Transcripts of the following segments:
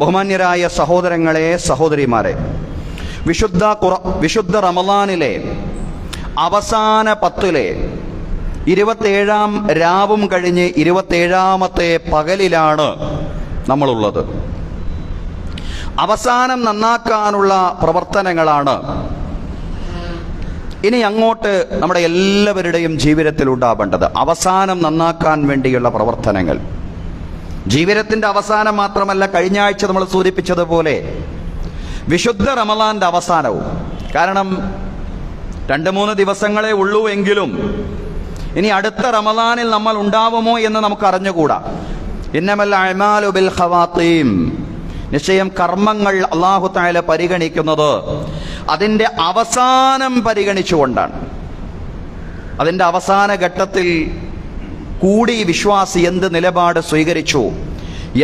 ബഹുമാന്യരായ സഹോദരങ്ങളെ സഹോദരിമാരെ വിശുദ്ധ കുറ വിശുദ്ധ റമലാനിലെ അവസാന പത്തിലെ ഇരുപത്തേഴാം രാവും കഴിഞ്ഞ് ഇരുപത്തേഴാമത്തെ പകലിലാണ് നമ്മളുള്ളത്. അവസാനം നന്നാക്കാനുള്ള പ്രവർത്തനങ്ങളാണ് ഇനി അങ്ങോട്ട് നമ്മുടെ എല്ലാവരുടെയും ജീവിതത്തിൽ ഉണ്ടാവേണ്ടത്. അവസാനം നന്നാക്കാൻ വേണ്ടിയുള്ള പ്രവർത്തനങ്ങൾ. ജീവിതത്തിന്റെ അവസാനം മാത്രമല്ല കഴിഞ്ഞ ആഴ്ച നമ്മൾ സൂചിപ്പിച്ചതുപോലെ വിശുദ്ധ റമലാന്റെ അവസാനവും. കാരണം രണ്ട് മൂന്ന് ദിവസങ്ങളെ ഉള്ളൂ എങ്കിലും ഇനി അടുത്ത റമലാനിൽ നമ്മൾ ഉണ്ടാവുമോ എന്ന് നമുക്ക് അറിഞ്ഞുകൂടാ. ബിൽ ഖവാത്തീം. നിശ്ചയം കർമ്മങ്ങൾ അള്ളാഹു താല പരിഗണിക്കുന്നത് അതിന്റെ അവസാനം പരിഗണിച്ചുകൊണ്ടാണ്. അതിന്റെ അവസാന ഘട്ടത്തിൽ കൂടി വിശ്വാസി എന്ത് നിലപാട് സ്വീകരിച്ചു?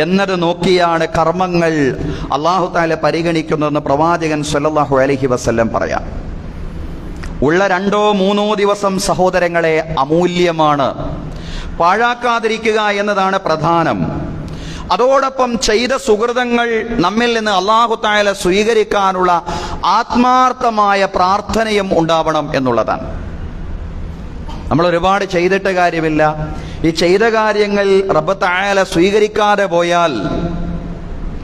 എന്നത് നോക്കിയാണ് കർമ്മങ്ങൾ അള്ളാഹു താല പരിഗണിക്കുന്നതെന്ന് പ്രവാചകൻ സല്ലാഹു അലഹി വസ്ല്ലം പറയാം. ഉള്ള രണ്ടോ മൂന്നോ ദിവസം സഹോദരങ്ങളെ അമൂല്യമാണ്. പാഴാക്കാതിരിക്കുക എന്നതാണ് പ്രധാനം. അതോടൊപ്പം ചെയ്ത സുഹൃതങ്ങൾ നമ്മിൽ നിന്ന് അള്ളാഹു താല സ്വീകരിക്കാനുള്ള ആത്മാർത്ഥമായ പ്രാർത്ഥനയും ഉണ്ടാവണം എന്നുള്ളതാണ്. നമ്മൾ ഒരുപാട് ചെയ്തിട്ട കാര്യമില്ല. ഈ ചെയ്ത കാര്യങ്ങൾ റബ്ബ് തായാല സ്വീകരിക്കാതെ പോയാൽ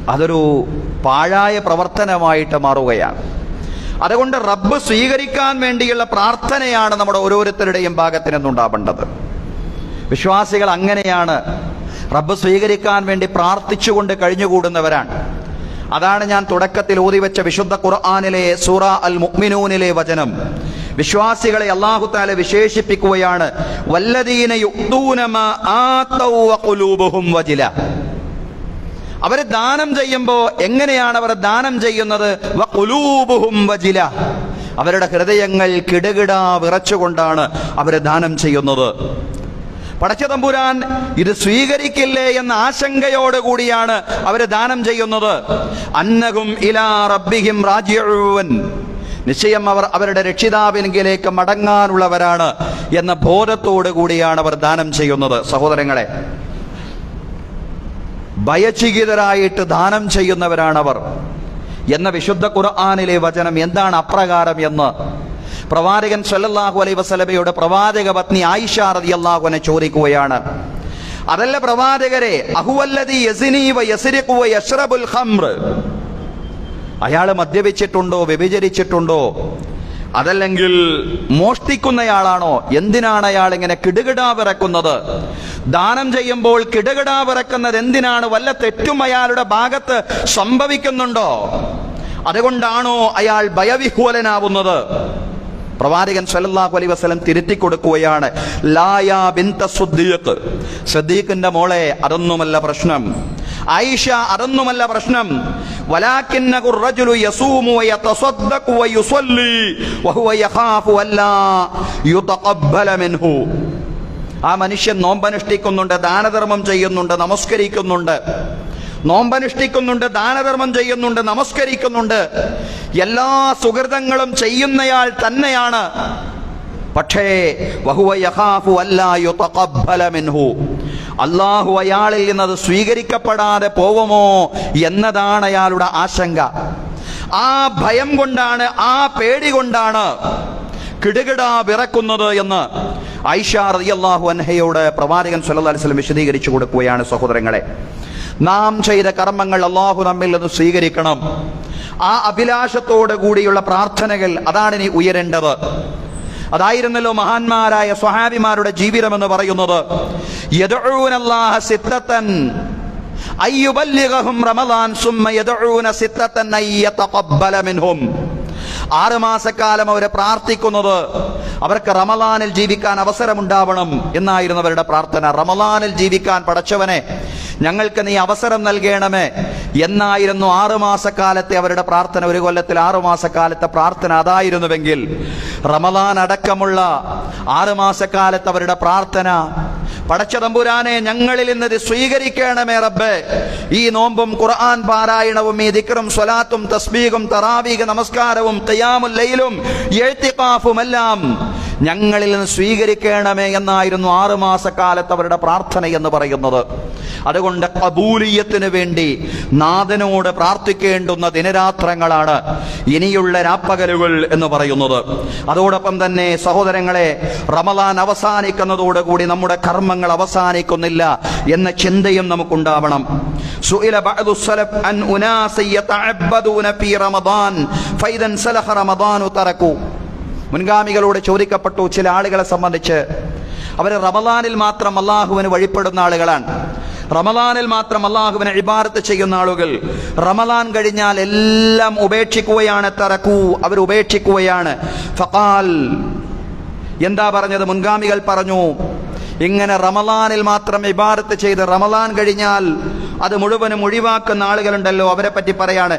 അതൊരു പാഴായ പ്രവർത്തനമായിട്ട് മാറുകയാണ്. അതുകൊണ്ട് റബ്ബ് സ്വീകരിക്കാൻ വേണ്ടിയുള്ള പ്രാർത്ഥനയാണ് നമ്മുടെ ഓരോരുത്തരുടെയും ഭാഗത്ത് നിന്നുണ്ടാവേണ്ടത് വിശ്വാസികൾ അങ്ങനെയാണ്. റബ്ബ് സ്വീകരിക്കാൻ വേണ്ടി പ്രാർത്ഥിച്ചുകൊണ്ട് കഴിഞ്ഞുകൂടുന്നവരാണ്. അതാണ് ഞാൻ തുടക്കത്തിൽ ഊതിവെച്ച വിശുദ്ധ ഖുർആാനിലെ സൂറ അൽ മുഅ്മിനൂനിലെ വചനം. വിശ്വാസികളെ അള്ളാഹു താല വിശേഷിപ്പിക്കുകയാണ് വജില. അവർ ദാനം ചെയ്യുമ്പോൾ എങ്ങനെയാണ് അവർ ദാനം ചെയ്യുന്നത്? വജില. അവരുടെ ഹൃദയങ്ങൾ കിടകിടാ വിറച്ചുകൊണ്ടാണ് അവർ ദാനം ചെയ്യുന്നത്. പടച്ച തമ്പുരാൻ ഇത് സ്വീകരിക്കില്ലേ എന്ന ആശങ്കയോടുകൂടിയാണ് അവർ ദാനം ചെയ്യുന്നത്. അന്നകും ഇലാ റബ്ബിഹിം റാജിഊൻ. നിശ്ചയം അവർ അവരുടെ രക്ഷിതാവിനെങ്കിലേക്ക് മടങ്ങാനുള്ളവരാണ് എന്ന ബോധത്തോടു കൂടിയാണ് അവർ ദാനം ചെയ്യുന്നത്. സഹോദരങ്ങളെ ഭയചികിതരായിട്ട് ദാനം ചെയ്യുന്നവരാണവർ എന്ന വിശുദ്ധ ഖുർആാനിലെ വചനം എന്താണ് അപ്രകാരം എന്ന് പ്രവാചകൻ സല്ലല്ലാഹു അലൈ വസലബയുടെ പ്രവാചക പത്നി ആയിഷ റളിയല്ലാഹു അൻഹ ചോദിക്കുകയാണ്. അതല്ല പ്രവാചകരെ അഹുവല്ലദി യസിനീവ വ യസ്രിഖു വ യശ്റബുൽ ഖംർ അയാൾ മദ്യപിച്ചിട്ടുണ്ടോ വ്യഭിചരിച്ചിട്ടുണ്ടോ? അതല്ലെങ്കിൽ മോഷ്ടിക്കുന്നയാളാണോ? എന്തിനാണ് അയാൾ ഇങ്ങനെ കിടുകിടാ വിറക്കുന്നത്? ദാനം ചെയ്യുമ്പോൾ കിടുകിടാ വിറക്കുന്നത് എന്തിനാണ്? വല്ല തെറ്റും അയാളുടെ ഭാഗത്ത് സംഭവിക്കുന്നുണ്ടോ? അതുകൊണ്ടാണോ അയാൾ ഭയവിഹ്വലനാവുന്നത്? പ്രവാചകൻ സല്ലല്ലാഹു അലൈഹി വസല്ലം തിരുത്തി കൊടുക്കുകയാണ് ലായാ ബിന്ത സുദ്ദീഖ്. സദ്ദീഖിന്റെ മോളെ അതൊന്നുമല്ല പ്രശ്നം. ആയിഷ അതൊന്നുമല്ല പ്രശ്നം. ആ മനുഷ്യൻ നോമ്പനുഷ്ഠിക്കുന്നുണ്ട് ദാനധർമ്മം ചെയ്യുന്നുണ്ട് നമസ്കരിക്കുന്നുണ്ട്. നോമ്പനുഷ്ഠിക്കുന്നുണ്ട് ദാനധർമ്മം ചെയ്യുന്നുണ്ട് നമസ്കരിക്കുന്നുണ്ട്. എല്ലാ സുഹൃതങ്ങളും ചെയ്യുന്നയാൾ തന്നെയാണ്. പക്ഷേ അള്ളാഹു അയാളിൽ നിന്നത് സ്വീകരിക്കപ്പെടാതെ പോവുമോ എന്നതാണ് അയാളുടെ ആശങ്ക. ആ ഭയം കൊണ്ടാണ് ആ പേടി കൊണ്ടാണ് കിടുകിടാ വിറക്കുന്നത് എന്ന് ഐഷ റളിയല്ലാഹു അൻഹയോട് പ്രവാചകൻ സല്ലല്ലാഹു അലൈഹി വസല്ലം വിശദീകരിച്ചു കൊടുക്കുകയാണ് സഹോദരങ്ങളെ. നാം ചെയ്ത കർമ്മങ്ങൾ അള്ളാഹു നമ്മിൽ നിന്ന് സ്വീകരിക്കണം. ആ അഭിലാഷത്തോടു കൂടിയുള്ള പ്രാർത്ഥനകൾ അതാണ് ഇനി ഉയരേണ്ടത്. അതായിരുന്നല്ലോ മഹാന്മാരായ സ്വഹാബിമാരുടെ ജീവിതം എന്ന് പറയുന്നത് അയ്യുബല്യഹും റമളാൻ സുമ്മ യദഊന സിത്തത്തൻ അയ്യതഖബ്ബല മിൻഹും. ആറ് മാസക്കാലം അവരെ പ്രാർത്ഥിക്കുന്നത്. അവർക്ക് റമലാനിൽ ജീവിക്കാൻ അവസരമുണ്ടാവണം എന്നായിരുന്നു അവരുടെ പ്രാർത്ഥന. റമലാനിൽ ജീവിക്കാൻ പടച്ചവനെ ഞങ്ങൾക്ക് നീ അവസരം നൽകണമേ എന്നായിരുന്നു ആറു മാസക്കാലത്തെ അവരുടെ പ്രാർത്ഥന. ഒരു കൊല്ലത്തിൽ ആറു മാസക്കാലത്തെ പ്രാർത്ഥന അതായിരുന്നുവെങ്കിൽ റമലാൻ അടക്കമുള്ള ആറു മാസക്കാലത്ത് അവരുടെ പ്രാർത്ഥന പടച്ച തമ്പുരാനെ ഞങ്ങളിൽ നിന്ന് ഇത് സ്വീകരിക്കണമേ റബ്ബേ. ഈ നോമ്പും ഖുർആൻ പാരായണവും ഈ ദിക്റും സ്വലാത്തും തസ്മീകും തറാവീക നമസ്കാരവും ഖിയാമുൽ ലൈലും എഴുത്തിഖാഫും എല്ലാം ഞങ്ങളിൽ നിന്ന് സ്വീകരിക്കണമേ എന്നായിരുന്നു ആറുമാസക്കാലത്ത് അവരുടെ പ്രാർത്ഥന എന്ന് പറയുന്നത്. അതുകൊണ്ട് കബൂലിയത്തിന് വേണ്ടി നാഥനോട് പ്രാർത്ഥിക്കേണ്ടുന്ന ദിനരാത്രങ്ങളാണ് ഇനിയുള്ള രാപ്പകലുകൾ എന്ന് പറയുന്നത്. അതോടൊപ്പം തന്നെ സഹോദരങ്ങളെ റമലാൻ അവസാനിക്കുന്നതോടുകൂടി നമ്മുടെ കർമ്മങ്ങൾ അവസാനിക്കുന്നില്ല എന്ന ചിന്തയും നമുക്കുണ്ടാവണം. സുഇല بعض السلف അൻ أناس يتعبدون ഫീ റമദാൻ ഫൈദൻ സലഹ റമദാനു തറകു മുൻഗാമികളോട് ചോദിക്കപ്പെട്ടു ചില ആളുകളെ സംബന്ധിച്ച്. അവർ റമലാനിൽ മാത്രം അള്ളാഹുവിന് വഴിപ്പെടുന്ന ആളുകളാണ്. റമലാനിൽ മാത്രം അള്ളാഹുവിനെ ഇബാരത്ത് ചെയ്യുന്ന ആളുകൾ. റമലാൻ കഴിഞ്ഞാൽ എല്ലാം ഉപേക്ഷിക്കുകയാണ് തറക്കൂ അവർ ഉപേക്ഷിക്കുകയാണ്. ഫഖാൽ എന്താ പറഞ്ഞത്? മുൻഗാമികൾ പറഞ്ഞു ഇങ്ങനെ റമലാനിൽ മാത്രം ഇബാദത്ത് ചെയ്ത് റമലാൻ കഴിഞ്ഞാൽ അത് മുഴുവനും ഒഴിവാക്കുന്ന ആളുകളുണ്ടല്ലോ. അവരെ പറ്റി പറയാണ്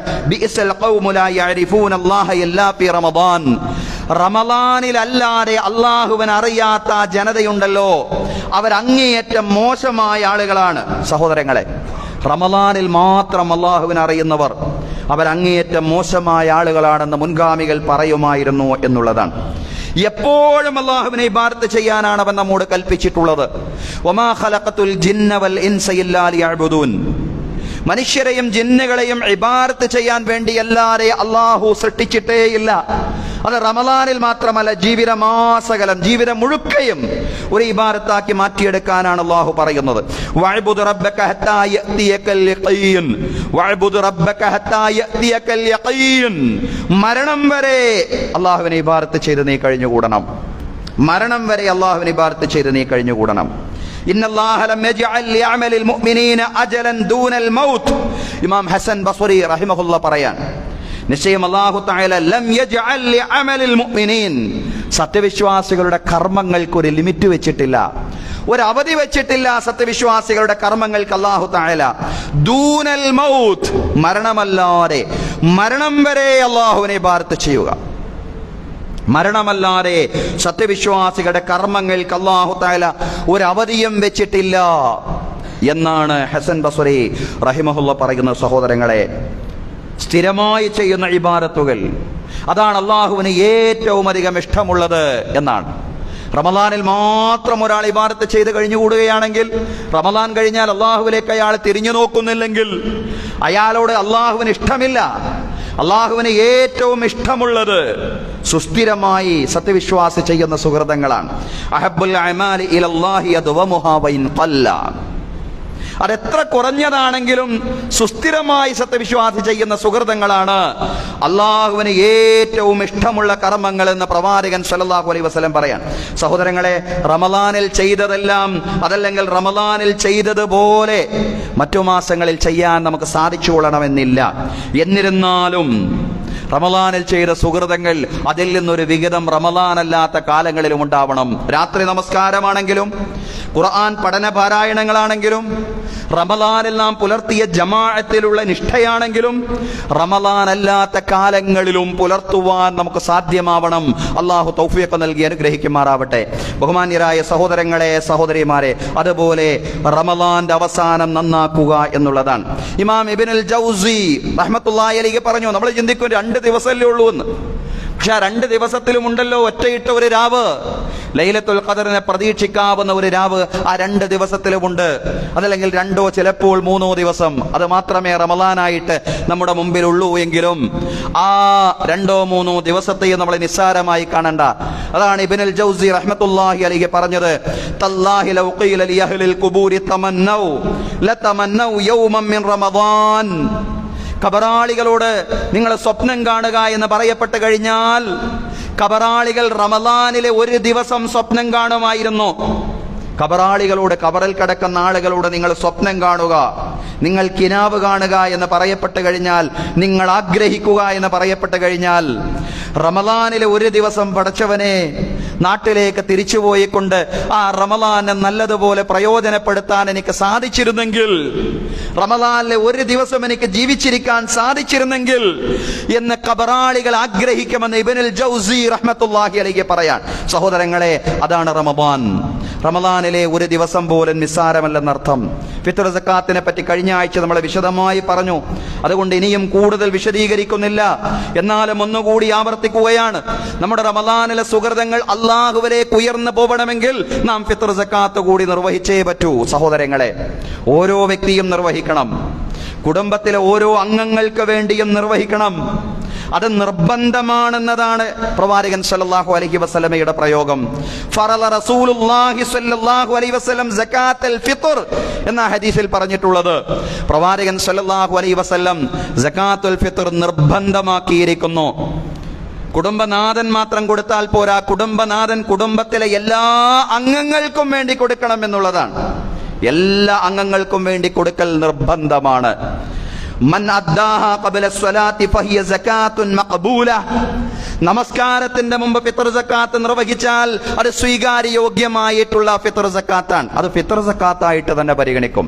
റമലാനിലല്ലാതെ അള്ളാഹുവൻ അറിയാത്ത ജനതയുണ്ടല്ലോ. അവരങ്ങേയറ്റം മോശമായ ആളുകളാണ്. സഹോദരങ്ങളെ റമലാനിൽ മാത്രം അള്ളാഹുവിനെ അറിയുന്നവർ അവരങ്ങേയറ്റം മോശമായ ആളുകളാണെന്ന് മുൻഗാമികൾ പറയുമായിരുന്നു എന്നുള്ളതാണ്. എപ്പോഴും അള്ളാഹുവിനെ ഇബാദത്ത് ചെയ്യാനാണ് അവൻ നമ്മോട് കൽപ്പിച്ചിട്ടുള്ളത്. ഒമാ ഖലഖത്തുൽ ജിന്ന വൽ ഇൻസ ഇല്ലാ ലിയഅ്ബുദൂൻ. മനുഷ്യരെയും ജിന്നുകളെയും ഇബാരത്ത് ചെയ്യാൻ വേണ്ടി എല്ലാരെ അള്ളാഹു സൃഷ്ടിച്ചിട്ടേയില്ല. അത് റമലാനിൽ മാത്രമല്ല ജീവിതമാസകലം ജീവിതം മുഴുക്കയും ഒരു ഇബാരത്താക്കി മാറ്റിയെടുക്കാനാണ് അള്ളാഹു പറയുന്നത്. മരണം വരെ അള്ളാഹുവിനെ ഇബാരത്ത് ചെയ്ത് നീ കഴിഞ്ഞുകൂടണം. മരണം വരെ അള്ളാഹുവിനെ ഇബാരത്ത് ചെയ്ത് നീ കഴിഞ്ഞുകൂടണം. ഇമാം ഹസൻ ബസ്വരി റഹിമഹുല്ല പറയാൻ നിശ്ചയം അള്ളാഹു സത്യവിശ്വാസികളുടെ കർമ്മങ്ങൾക്ക് ഒരു ലിമിറ്റ് വെച്ചിട്ടില്ല. ഒരു അവധി വെച്ചിട്ടില്ല സത്യവിശ്വാസികളുടെ കർമ്മങ്ങൾക്ക് അല്ലാഹു തആല. ദൂനൽ മൗത്ത് മരണമല്ലാതെ മരണം വരെ അള്ളാഹുവിനെ ഭാരത്ത് ചെയ്യുക. മരണമല്ലാതെ സത്യവിശ്വാസികളുടെ കർമ്മങ്ങൾക്ക് അള്ളാഹു താല ഒരു അവധിയും വെച്ചിട്ടില്ല. എന്നാണ് ഹസൻ ബസുറി റഹിമഹുല്ല പറയുന്ന സഹോദരങ്ങളെ സ്ഥിരമായി ചെയ്യുന്ന ഇബാരത്തുകൾ അതാണ് അള്ളാഹുവിന് ഏറ്റവും അധികം ഇഷ്ടമുള്ളത് എന്നാണ്. റമദാനിൽ മാത്രം ഒരാൾ ഇബാരത്ത് ചെയ്ത് കഴിഞ്ഞുകൂടുകയാണെങ്കിൽ റമദാൻ കഴിഞ്ഞാൽ അള്ളാഹുവിലേക്ക് അയാൾ തിരിഞ്ഞു നോക്കുന്നില്ലെങ്കിൽ അയാളോട് അള്ളാഹുവിന് ഇഷ്ടമില്ല. അള്ളാഹുവിന് ഏറ്റവും ഇഷ്ടമുള്ളത് സുസ്ഥിരമായി സത്യവിശ്വാസി ചെയ്യുന്ന സുഹൃതങ്ങളാണ്. അഹബുൽ അമാലി ഖല്ല. അതെത്ര കുറഞ്ഞതാണെങ്കിലും സുസ്ഥിരമായി സത്യവിശ്വാസി ചെയ്യുന്ന സുഹൃതങ്ങളാണ് അള്ളാഹുവിന് ഏറ്റവും ഇഷ്ടമുള്ള കർമ്മങ്ങൾ എന്ന് പ്രവാചകൻ സലല്ലാഹു അലൈ വസ്ലം പറയാൻ. സഹോദരങ്ങളെ റമദാനിൽ ചെയ്തതെല്ലാം അതല്ലെങ്കിൽ റമദാനിൽ ചെയ്തതുപോലെ മറ്റു മാസങ്ങളിൽ ചെയ്യാൻ നമുക്ക് സാധിച്ചു കൊള്ളണമെന്നില്ല എന്നിരുന്നാലും റമദാനിൽ ചെയ്ത സുഹൃതങ്ങൾ അതിൽ നിന്നൊരു വിഹിതം റമദാനല്ലാത്ത കാലങ്ങളിലും ഉണ്ടാവണം. രാത്രി നമസ്കാരമാണെങ്കിലും ഖുർആൻ പഠന പാരായണങ്ങളാണെങ്കിലും റമലാനിൽ നാം പുലർത്തിയ ജമാഅത്തിലുള്ള നിഷ്ഠയാണെങ്കിലും റമലാൻ അല്ലാത്ത കാലങ്ങളിലും പുലർത്തുവാൻ നമുക്ക് സാധ്യമാവണം. അള്ളാഹു തൗഫിയൊക്കെ നൽകി അനുഗ്രഹിക്കുമാറാവട്ടെ. ബഹുമാന്യരായ സഹോദരങ്ങളെ സഹോദരിമാരെ അതുപോലെ റമലാന്റെ അവസാനം നന്നാക്കുക എന്നുള്ളതാണ്. ഇമാം ഇബിനുൽ ജൗസി റഹ്മത്തുള്ളാഹി അലൈഹി പറഞ്ഞു നമ്മൾ ചിന്തിക്കും രണ്ട് ദിവസമല്ലേ ഉള്ളൂ എന്ന് പക്ഷെ ആ രണ്ട് ദിവസത്തിലും ഉണ്ടല്ലോ ഒറ്റയിട്ട ഒരു രാവ്. ലൈലത്തുൽ ഖദറിനെ പ്രതീക്ഷിക്കാവുന്ന ഒരു രാവ് ആ രണ്ട് ദിവസത്തിലുമുണ്ട്. അതല്ലെങ്കിൽ രണ്ടോ ചിലപ്പോൾ മൂന്നോ ദിവസം. അത് മാത്രമേ റമലാനായിട്ട് നമ്മുടെ മുമ്പിലുള്ളൂ എങ്കിലും ആ രണ്ടോ മൂന്നോ ദിവസത്തെയും നമ്മൾ നിസ്സാരമായി കാണണ്ട. അതാണ് ഇബ്നുൽ ജൗസി റഹ്മത്തുള്ളാഹി അലൈഹി പറഞ്ഞത് തല്ലാഹി ലൗ ഖീല ലി അഹ്ലിൽ ഖുബൂരി തമന്നൗ ലതമന്നൗ യൗമൻ മിൻ റമദാൻ. കബറാളികളോട് നിങ്ങൾ സ്വപ്നം കാണുക എന്ന് പറയപ്പെട്ട് കഴിഞ്ഞാൽ കബറാളികൾ റമദാനിലെ ഒരു ദിവസം സ്വപ്നം കാണുമായിരുന്നു. കബറാളികളോട് കബറിൽ കിടക്കുന്ന ആളുകളോട് നിങ്ങൾ സ്വപ്നം കാണുക. നിങ്ങൾ കിനാവ് കാണുക എന്ന് പറയപ്പെട്ട് കഴിഞ്ഞാൽ നിങ്ങൾ ആഗ്രഹിക്കുക എന്ന് പറയപ്പെട്ട് കഴിഞ്ഞാൽ റമദാനിലെ ഒരു ദിവസം പടച്ചവനെ നാട്ടിലേക്ക് തിരിച്ചുപോയിക്കൊണ്ട് ആ റമദാനെ നല്ലതുപോലെ പ്രയോജനപ്പെടുത്താൻ എനിക്ക് സാധിച്ചിരുന്നെങ്കിൽ റമദാനിലെ ഒരു ദിവസം എനിക്ക് ജീവിച്ചിരിക്കാൻ സാധിച്ചിരുന്നെങ്കിൽ എന്ന് കബറാളികൾ ആഗ്രഹിക്കുമെന്ന് ഇബനുൽ ജൗസി റഹ്മത്തുല്ലാഹി അലിക്ക് പറയാൻ സഹോദരങ്ങളെ അതാണ് റമദാൻ റമദാനിലെ ഒരു ദിവസം പോലും നിസ്സാരമല്ലെന്നർത്ഥം. ഫിത്തർ സക്കാത്തിനെ പറ്റി കഴിഞ്ഞ ആഴ്ച നമ്മൾ വിശദമായി പറഞ്ഞു. അതുകൊണ്ട് ഇനിയും കൂടുതൽ വിശദീകരിക്കുന്നില്ല. എന്നാലും ഒന്നുകൂടി ആവർത്തിക്കുകയാണ്. നമ്മുടെ റമദാനിലെ സുഹൃതങ്ങൾ അള്ളാഹുവിലേക്ക് ഉയർന്നു പോകണമെങ്കിൽ നാം ഫിത്തർ സക്കാത്ത് കൂടി നിർവഹിച്ചേ പറ്റൂ. സഹോദരങ്ങളെ ഓരോ വ്യക്തിയും നിർവഹിക്കണം. കുടുംബത്തിലെ ഓരോ അംഗങ്ങൾക്ക് വേണ്ടിയും നിർവഹിക്കണം. അത് നിർബന്ധമാണെന്നതാണ് പ്രവാചകൻ സല്ലല്ലാഹു അലൈഹി വസല്ലമയുടെ പ്രയോഗം. ഫറല റസൂലുള്ളാഹി സല്ലല്ലാഹു അലൈഹി വസല്ലം സകാത്തുൽ ഫിത്ർ എന്ന ഹദീസിൽ പറഞ്ഞിട്ടുള്ളത്. പ്രവാചകൻ സല്ലല്ലാഹു അലൈഹി വസല്ലം സകാത്തുൽ ഫിത്ർ നിർബന്ധമാക്കിയിരിക്കുന്നു. കുടുംബനാഥൻ മാത്രം കൊടുത്താൽ പോരാ കുടുംബനാഥൻ കുടുംബത്തിലെ എല്ലാ അംഗങ്ങൾക്കും വേണ്ടി കൊടുക്കണം എന്നുള്ളതാണ്. എല്ലാ അംഗങ്ങൾക്കും വേണ്ടി കൊടുക്കൽ നിർബന്ധമാണ്. നമസ്കാരത്തിന്റെ മുമ്പ് ഫിത്ർ സക്കാത്ത് നിർവഹിച്ചാൽ അത് സ്വീകാര്യോഗ്യമായിട്ടുള്ള ഫിത്ർ സക്കാത്താണ് അത് ഫിത്ർ സക്കാത്തായിട്ട് തന്നെ പരിഗണിക്കും.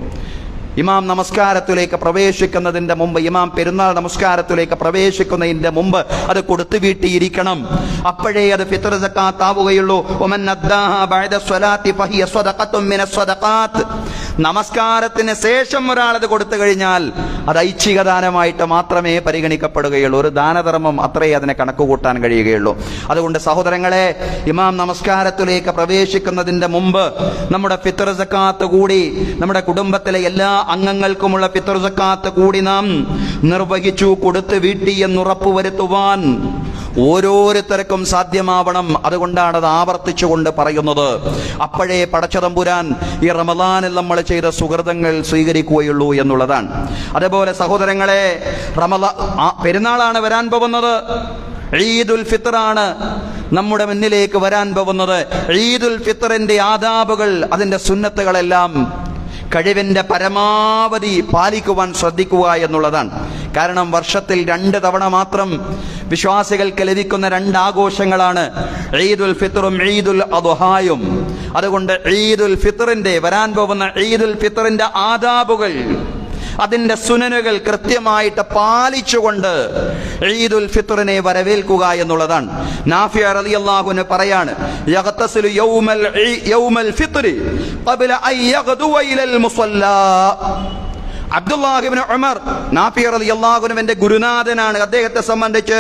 ഇമാം നമസ്കാരത്തിലേക്ക് പ്രവേശിക്കുന്നതിന്റെ മുമ്പ് ഇമാം പെരുന്നാൾ നമസ്കാരത്തിലേക്ക് പ്രവേശിക്കുന്നതിന്റെ മുമ്പ് അത് കൊടുത്തു വീട്ടിയിരിക്കണം. അപ്പോഴേ അത് സ്വദഖാത്ത് നമസ്കാരത്തിന് ശേഷം ഒരാൾ അത് കൊടുത്തു കഴിഞ്ഞാൽ അത് ഐച്ഛിക ദാനമായിട്ട് മാത്രമേ പരിഗണിക്കപ്പെടുകയുള്ളൂ. ഒരു ദാനധർമ്മം അത്രേ അതിനെ കണക്ക് കൂട്ടാൻ കഴിയുകയുള്ളൂ. അതുകൊണ്ട് സഹോദരങ്ങളെ ഇമാം നമസ്കാരത്തിലേക്ക് പ്രവേശിക്കുന്നതിന്റെ മുമ്പ് നമ്മുടെ ഫിത്തർ സക്കാത്ത് കൂടി നമ്മുടെ കുടുംബത്തിലെ എല്ലാ അംഗങ്ങൾക്കുമുള്ള പിതൃസക്കാത്ത് സക്കാത്ത് കൂടി നാം നിർവഹിച്ചു കൊടുത്ത് വീട്ടി എന്നുറപ്പ് വരുത്തുവാൻ ഓരോരുത്തർക്കും സാധ്യമാവണം. അതുകൊണ്ടാണ് അത് ആവർത്തിച്ചുകൊണ്ട് പറയുന്നത്. അപ്പോഴേ പടച്ചതമ്പുരാൻ ഈ റമദാനിൽ നമ്മൾ ചെയ്ത സുഹൃതങ്ങൾ സ്വീകരിക്കുകയുള്ളൂ എന്നുള്ളതാണ്. അതേപോലെ സഹോദരങ്ങളെ റമദ പെരുന്നാളാണ് വരാൻ പോകുന്നത്. ഈദുൽ ഫിത്റാണ് നമ്മുടെ മുന്നിലേക്ക് വരാൻ പോകുന്നത്. ഈദുൽ ഫിത്തറിന്റെ ആദാബുകൾ അതിന്റെ സുന്നത്തുകളെല്ലാം കഴിവിന്റെ പരമാവധി പാലിക്കുവാൻ ശ്രദ്ധിക്കുക എന്നുള്ളതാണ്. കാരണം വർഷത്തിൽ രണ്ട് തവണ മാത്രം വിശ്വാസികൾക്ക് ലഭിക്കുന്ന രണ്ട് ആഘോഷങ്ങളാണ് ഈദുൽ ഫിത്തറും ഈദുൽ അദുഹായും. അതുകൊണ്ട് ഈദുൽ ഫിത്തറിന്റെ വരാൻ പോകുന്ന ഈദുൽ ഫിത്തറിന്റെ ആദാബുകൾ അതിന്റെ സുനനുകൾ കൃത്യമായിട്ട് പാലിച്ചുകൊണ്ട് ഈദുൽ ഫിത്തറിനെ വരവേൽക്കുക എന്നുള്ളതാണ്. നാഫിയ റളിയല്ലാഹുവിന് പറയാണ് യഗ്തസിലു യൗമൽ ഫിത്രി ഖബല അൻ യഗ്ദുവ ഇലൽ മുസല്ലാ. അബ്ദുല്ലാഹിബിന് ഉമർ നാഫിയ അലി ഗുരുനാഥനാണ് അദ്ദേഹത്തെ സംബന്ധിച്ച്.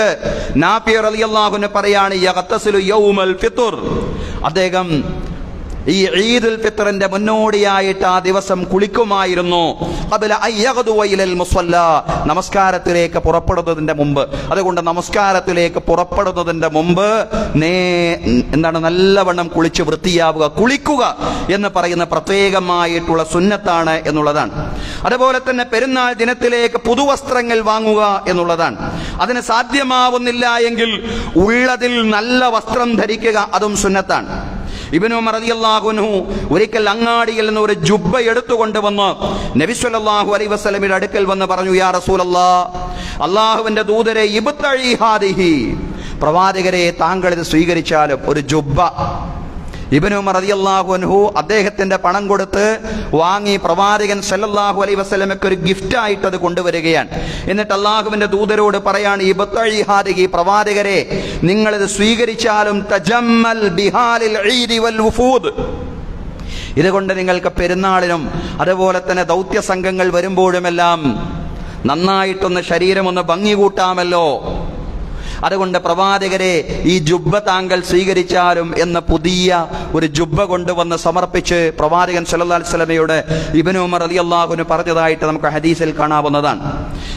നാഫിയ അലി അള്ളാഹുന് പറയാണ് യഗ്തസിലു യൗമൽ ഫിത്തുർ അദ്ദേഹം ഈ ഈദുൽ ഫിത്തറിന്റെ മുന്നോടിയായിട്ട് ആ ദിവസം കുളിക്കുമായിരുന്നു. നമസ്കാരത്തിലേക്ക് പുറപ്പെടുന്നതിന്റെ മുമ്പ്. അതുകൊണ്ട് നമസ്കാരത്തിലേക്ക് പുറപ്പെടുന്നതിന്റെ മുമ്പ് നേ എന്താണ് നല്ലവണ്ണം കുളിച്ച് വൃത്തിയാവുക കുളിക്കുക എന്ന് പറയുന്ന പ്രത്യേകമായിട്ടുള്ള സുന്നത്താണ് എന്നുള്ളതാണ്. അതുപോലെ തന്നെ പെരുന്നാൾ ദിനത്തിലേക്ക് പുതുവസ്ത്രങ്ങൾ വാങ്ങുക എന്നുള്ളതാണ്. അതിന് സാധ്യമാവുന്നില്ല എങ്കിൽ ഉള്ളതിൽ നല്ല വസ്ത്രം ധരിക്കുക അതും സുന്നത്താണ്. ഇബനു മറദിയല്ലാഹുനു ഒരിക്കൽ അങ്ങാടിയിൽ നിന്ന് ഒരു ജുബ്ബ എടുത്തുകൊണ്ട് വന്ന് നബിസ്വല്ലാഹു അലൈ വസ്ലമിയുടെ അടുക്കൽ വന്ന് പറഞ്ഞു യാ റസൂലല്ലാ അള്ളാഹുവിന്റെ ദൂതരെ ഹാദിഹി. പ്രവാചകരെ താങ്കൾ ഇത് സ്വീകരിച്ചാലും ഒരു ജുബ്ബ. ഇബനു റളിയല്ലാഹു അൻഹു അദ്ദേഹത്തിന്റെ പണം കൊടുത്ത് വാങ്ങി പ്രവാചകൻ സല്ലല്ലാഹു അലൈഹി വസ്ലമയ്ക്ക് ഒരു ഗിഫ്റ്റ് ആയിട്ട് അത് കൊണ്ടുവരികയാണ്. എന്നിട്ട് അള്ളാഹുവിന്റെ ദൂതരോട് പറയാണ് ഈ ബത്തഴി ഹാദിഹി പ്രവാചകരെ നിങ്ങളിത് സ്വീകരിച്ചാലും തജമ്മൽ ബിഹാലിൽ വൽ ഇതുകൊണ്ട് നിങ്ങൾക്ക് പെരുന്നാളിനും അതുപോലെ തന്നെ ദൗത്യ സംഘങ്ങൾ വരുമ്പോഴുമെല്ലാം നന്നായിട്ടൊന്ന് ശരീരമൊന്ന് ഭംഗി കൂട്ടാമല്ലോ. അതുകൊണ്ട് പ്രവാചകരെ ഈ ജുബ്ബ താങ്കൾ സ്വീകരിച്ചാലും എന്ന പുതിയ ഒരു ജുബ്ബ കൊണ്ടുവന്ന് സമർപ്പിച്ച് പ്രവാചകൻ സല്ലല്ലാഹു അലൈഹി വസല്ലമയുടെ ഇബ്നു ഉമർ റളിയല്ലാഹുവിന് പറഞ്ഞതായിട്ട് നമുക്ക് ഹദീസിൽ കാണാവുന്നതാണ്.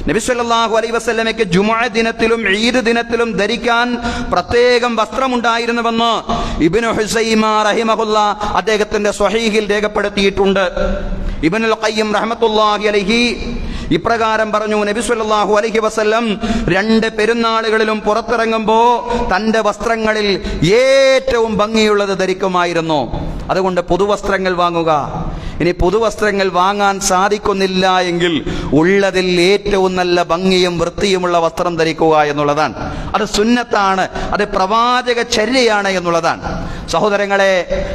നബി സല്ലല്ലാഹു അലൈഹി വസല്ലമയ്ക്ക് ജുമുഅ ദിനത്തിലും ഈദ് ദിനത്തിലും ധരിക്കാൻ പ്രത്യേകം വസ്ത്രമുണ്ടായിരുന്നുവെന്ന് ഇബ്നു ഹുസൈമ റഹിമഹുല്ല അദ്ദേഹത്തിന്റെ സ്വഹീഹിൽ രേഖപ്പെടുത്തിയിട്ടുണ്ട്. ഇബ്നുൽ ഖയ്യിം റഹ്മത്തുള്ളാഹി അലൈഹി ഇപ്രകാരം പറഞ്ഞു നബി സല്ലല്ലാഹു അലൈഹി വസല്ലം രണ്ട് പെരുന്നാളുകളിലും പുറത്തിറങ്ങുമ്പോൾ തന്റെ വസ്ത്രങ്ങളിൽ ഏറ്റവും ഭംഗിയുള്ളത് ധരിക്കുമായിരുന്നു. അതുകൊണ്ട് പുതുവസ്ത്രങ്ങൾ വാങ്ങുക. ഇനി പുതുവസ്ത്രങ്ങൾ വാങ്ങാൻ സാധിക്കുന്നില്ല എങ്കിൽ ഉള്ളതിൽ ഏറ്റവും നല്ല ഭംഗിയും വൃത്തിയുമുള്ള വസ്ത്രം ധരിക്കുക എന്നുള്ളതാണ്. അത് സുന്നത്താണ് അത് പ്രവാചക ചര്യയാണ് എന്നുള്ളതാണ്. സഹോദരങ്ങളെ